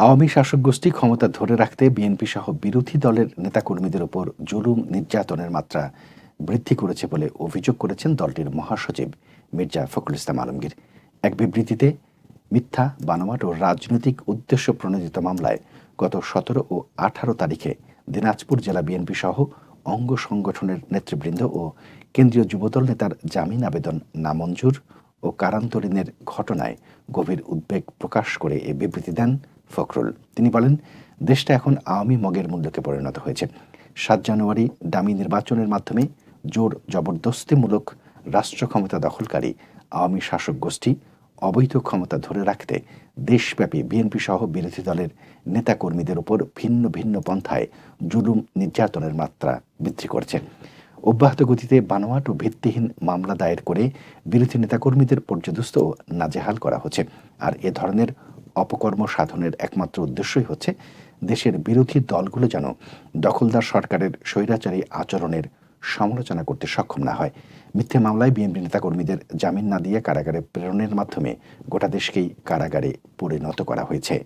আওয়ামী শাসক গোষ্ঠী ক্ষমতা ধরে রাখতে বিএনপি সহ বিরোধী দলের নেতাকর্মীদের উপর জুলুম, নির্যাতনের মাত্রা বৃদ্ধি করেছে বলে অভিযোগ করেছেন দলটির মহাসচিব মির্জা ফখরুল ইসলাম আলমগীর। এক বিবৃতিতে, মিথ্যা, বানোয়াট ও রাজনৈতিক উদ্দেশ্য প্রণোদিত মামলায় গত সতেরো ও আঠারো তারিখে দিনাজপুর জেলা বিএনপি সহ অঙ্গ সংগঠনের নেতৃবৃন্দ ও কেন্দ্রীয় যুবদল নেতার জামিন আবেদন নামঞ্জুর ও কারান্তরীণের ঘটনায় গভীর উদ্বেগ প্রকাশ করে এ বিবৃতি দেন ফখরুল। তিনি বলেন, দেশটা এখন আওয়ামী মগের মূল্যকে পরিণত হয়েছে। সাত জানুয়ারি দামি নির্বাচনের মাধ্যমে জোর জবরদস্তিমূলক রাষ্ট্র ক্ষমতা দখলকারী আওয়ামী শাসক গোষ্ঠী অবৈধ ক্ষমতা ধরে রাখতে দেশব্যাপী বিএনপি সহ বিরোধী দলের নেতাকর্মীদের উপর ভিন্ন ভিন্ন পন্থায় জুলুম নির্যাতনের মাত্রা বৃদ্ধি করছে। অব্যাহত গতিতে বানোয়াট ও ভিত্তিহীন মামলা দায়ের করে বিরোধী নেতাকর্মীদের পর্যদস্ত নাজেহাল করা হচ্ছে। আর এ ধরনের অপকর্ম সাধনের একমাত্র উদ্দেশ্যই হচ্ছে দেশের বিরোধী দলগুলো যেন দখলদার সরকারের স্বৈরাচারী আচরণের সমালোচনা করতে সক্ষম না হয়। মিথ্যে মামলায় বিএনপি নেতাকর্মীদের জামিন না দিয়ে কারাগারে প্রেরণের মাধ্যমে গোটা দেশকেই কারাগারে পরিণত করা হয়েছে।